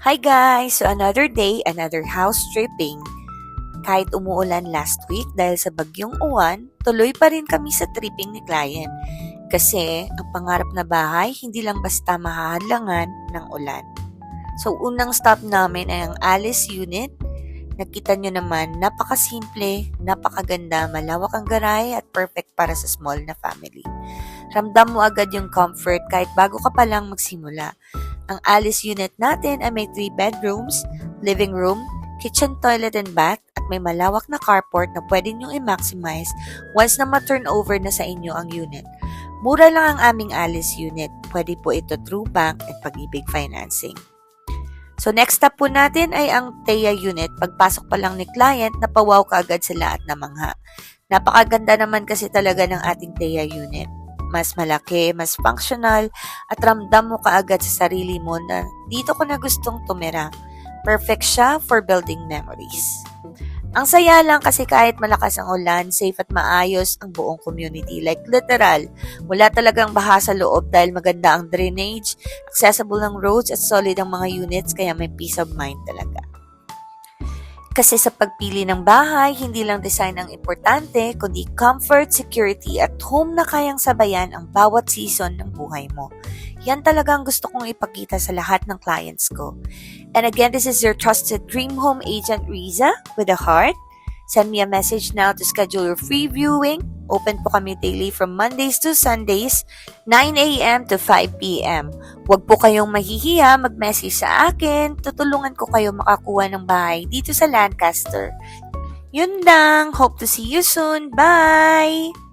Hi guys! So another day, another house tripping. Kahit umuulan last week dahil sa bagyong uwan, tuloy pa rin kami sa tripping ni client. Kasi ang pangarap na bahay hindi lang basta mahahadlangan ng ulan. So unang stop namin ay ang Alice Unit. Nakita nyo naman, napakasimple, napakaganda, malawak ang garay at perfect para sa small na family. Ramdam mo agad yung comfort kahit bago ka pa lang magsimula. Ang Alice unit natin ay may 3 bedrooms, living room, kitchen, toilet, and bath at may malawak na carport na pwede nyo i-maximize once na ma-turn over na sa inyo ang unit. Mura lang ang aming Alice unit. Pwede po ito through bank at pag-ibig financing. So next step po natin ay ang TEA unit. Pagpasok pa lang ni client, napawaw ka agad sila at namangha. Napakaganda naman kasi talaga ng ating TEA unit. Mas malaki, mas functional, at ramdam mo kaagad sa sarili mo na dito ko na gustong tumira. Perfect siya for building memories. Ang saya lang kasi kahit malakas ang ulan, safe at maayos ang buong community. Like literal, wala talagang baha sa loob dahil maganda ang drainage, accessible ang roads at solid ang mga units kaya may peace of mind talaga. Kasi sa pagpili ng bahay, hindi lang design ang importante, kundi comfort, security at home na kayang sabayan ang bawat season ng buhay mo. Yan talaga ang gusto kong ipakita sa lahat ng clients ko. And again, this is your trusted dream home agent, Riza, with a heart. Send me a message now to schedule your free viewing. Open po kami daily from Mondays to Sundays, 9 a.m. to 5 p.m. Huwag po kayong mahihiya mag-message sa akin. Tutulungan ko kayo makakuha ng bahay dito sa Lancaster. Yun lang. Hope to see you soon. Bye!